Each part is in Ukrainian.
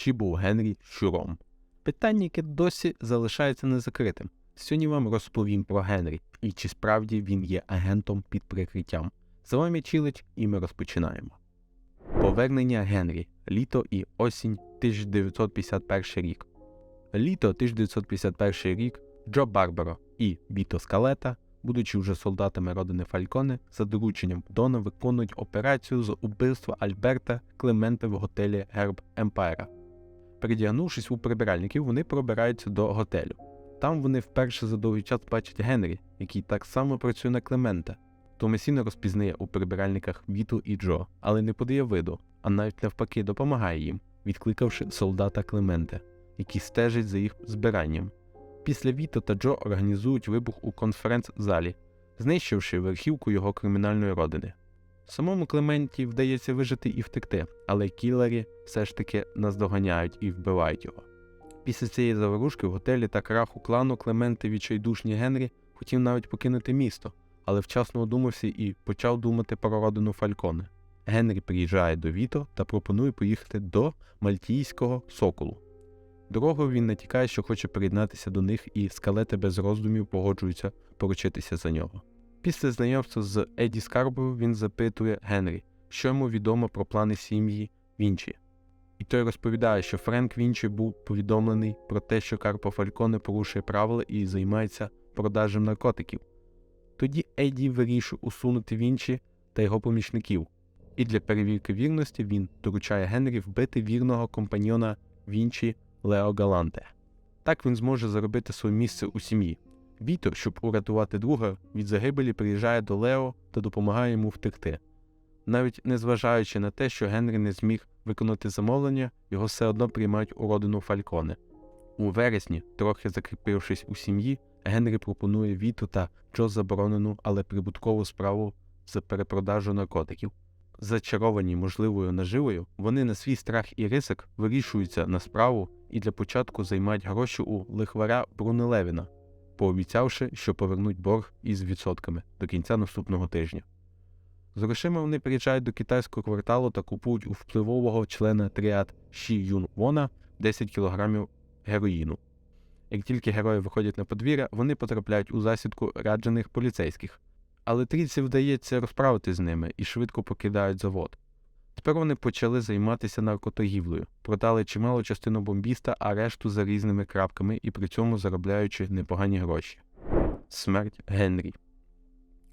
чи був Генрі щуром. Питання, яке досі залишається незакритим. Сьогодні вам розповім про Генрі і чи справді він є агентом під прикриттям. З вами Чілич, і ми розпочинаємо. Повернення Генрі. Літо і осінь 1951 рік. Літо 1951 рік Джо Барбаро і Віто Скалета, будучи вже солдатами родини Фальконе, за дорученням Дона виконують операцію з убивства Альберта Клемента в готелі Герб Емпайра. Передягнувшись у прибиральників, вони пробираються до готелю. Там вони вперше за довгий час бачать Генрі, який так само працює на Клемента. Томасіна розпізнає у прибиральниках Віту і Джо, але не подає виду, а навіть навпаки допомагає їм, відкликавши солдата Клемента, який стежить за їх збиранням. Після Віто та Джо організують вибух у конференц-залі, знищивши верхівку його кримінальної родини. Самому Клементі вдається вижити і втекти, але кілері все ж таки наздоганяють і вбивають його. Після цієї заворушки в готелі та краху клану Клементи відчайдушні Генрі хотів навіть покинути місто, але вчасно одумався і почав думати про родину Фальконе. Генрі приїжджає до Віто та пропонує поїхати до Мальтійського соколу. Дорогою він натякає, що хоче приєднатися до них, і скалети без роздумів погоджуються поручитися за нього. Після знайомства з Еді Скарбою він запитує Генрі, що йому відомо про плани сім'ї Вінчі. І той розповідає, що Френк Вінчі був повідомлений про те, що Карпо Фальконе порушує правила і займається продажем наркотиків. Тоді Еді вирішує усунути Вінчі та його помічників, і для перевірки вірності він доручає Генрі вбити вірного компаньйона Вінчі Лео Галанте. Так він зможе заробити своє місце у сім'ї. Віто, щоб урятувати друга, від загибелі приїжджає до Лео та допомагає йому втекти. Навіть незважаючи на те, що Генрі не зміг виконати замовлення, його все одно приймають у родину Фальконе. У вересні, трохи закріпившись у сім'ї, Генрі пропонує Віту та Джо заборонену, але прибуткову справу за перепродажу наркотиків. Зачаровані можливою наживою, вони на свій страх і ризик вирішуються на справу і для початку займають гроші у лихваря Бруни Левіна, пообіцявши, що повернуть борг із відсотками до кінця наступного тижня. З грошима вони приїжджають до китайського кварталу та купують у впливового члена тріад Ші Юн Вона 10 кг героїну. Як тільки герої виходять на подвір'я, вони потрапляють у засідку раджених поліцейських, але трійці вдається розправити з ними і швидко покидають завод. Тепер вони почали займатися наркотогівлею, продали чималу частину бомбіста, а решту за різними крапками і при цьому заробляючи непогані гроші. Смерть Генрі.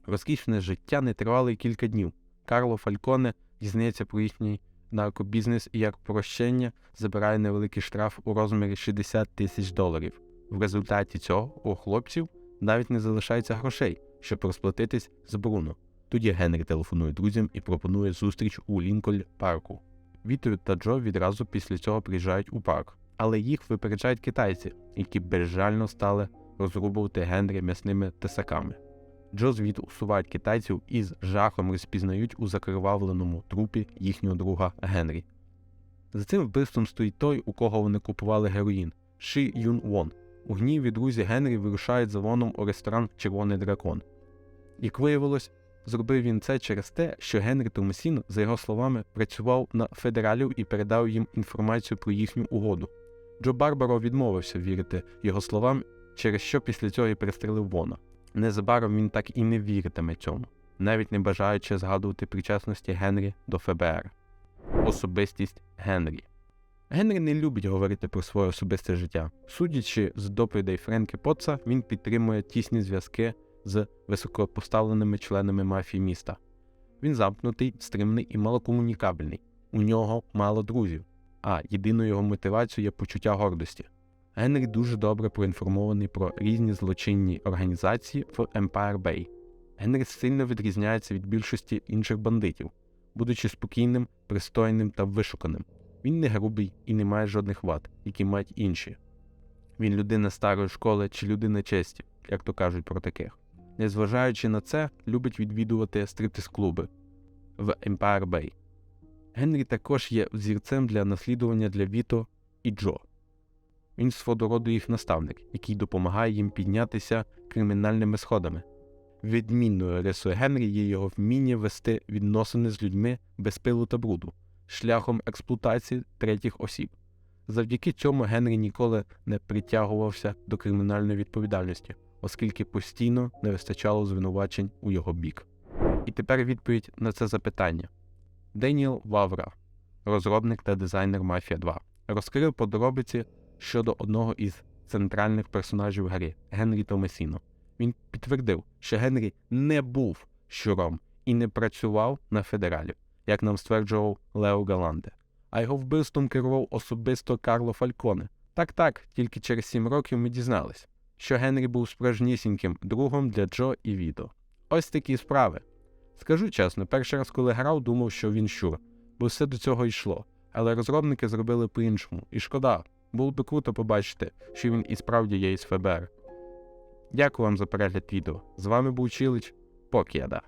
Розкішне життя не тривало й кілька днів. Карло Фальконе дізнається про їхній наркобізнес і як прощення забирає невеликий штраф у розмірі 60 тисяч доларів. В результаті цього у хлопців навіть не залишається грошей, щоб розплатитись з Бруно. Тоді Генрі телефонує друзям і пропонує зустріч у Лінколь парку. Вітер та Джо відразу після цього приїжджають у парк, але їх випереджають китайці, які безжально стали розрубувати Генрі м'ясними тесаками. Джо звід усувають китайців і з жахом розпізнають у закривавленому трупі їхнього друга Генрі. За цим вбивством стоїть той, у кого вони купували героїн Ши Юн Вон. У гніві друзі Генрі вирушають за воном у ресторан Червоний дракон. Як виявилось, зробив він це через те, що Генрі Томасін, за його словами, працював на федералів і передав їм інформацію про їхню угоду. Джо Барбаро відмовився вірити його словам, через що після цього і перестрелив Вона. Незабаром він так і не віритиме цьому, навіть не бажаючи згадувати причасності Генрі до ФБР. Особистість Генрі. Генрі не любить говорити про своє особисте життя. Судячи з доповідей Френки Потца, він підтримує тісні зв'язки з високопоставленими членами мафії міста. Він замкнутий, стримний і малокомунікабельний. У нього мало друзів, а єдиною його мотивацією є почуття гордості. Генрі дуже добре проінформований про різні злочинні організації в Empire Bay. Генрі сильно відрізняється від більшості інших бандитів, будучи спокійним, пристойним та вишуканим. Він не грубий і не має жодних вад, які мають інші. Він людина старої школи чи людина честі, як то кажуть про таких. Незважаючи на це, любить відвідувати стриптиз-клуби в Empire Bay. Генрі також є взірцем для наслідування для Віто і Джо. Він свого роду їх наставник, який допомагає їм піднятися кримінальними сходами. Відмінною рисою Генрі є його вміння вести відносини з людьми без пилу та бруду, шляхом експлуатації третіх осіб. Завдяки цьому Генрі ніколи не притягувався до кримінальної відповідальності, оскільки постійно не вистачало звинувачень у його бік. І тепер відповідь на це запитання. Деніел Вавра, розробник та дизайнер Мафія 2, розкрив подробиці щодо одного із центральних персонажів в грі Генрі Томасіно. Він підтвердив, що Генрі не був щуром і не працював на федералів, як нам стверджував Лео Галанде. А його вбивством керував особисто Карло Фальконе. Так так, тільки через сім років ми дізнались, що Генрі був справжнісіньким другом для Джо і Відо. Ось такі справи. Скажу чесно, перший раз, коли грав, думав, що він щур, бо все до цього йшло. Але розробники зробили по-іншому. І шкода, було би круто побачити, що він і справді є із ФБР. Дякую вам за перегляд відео. З вами був Чилич. Покеда.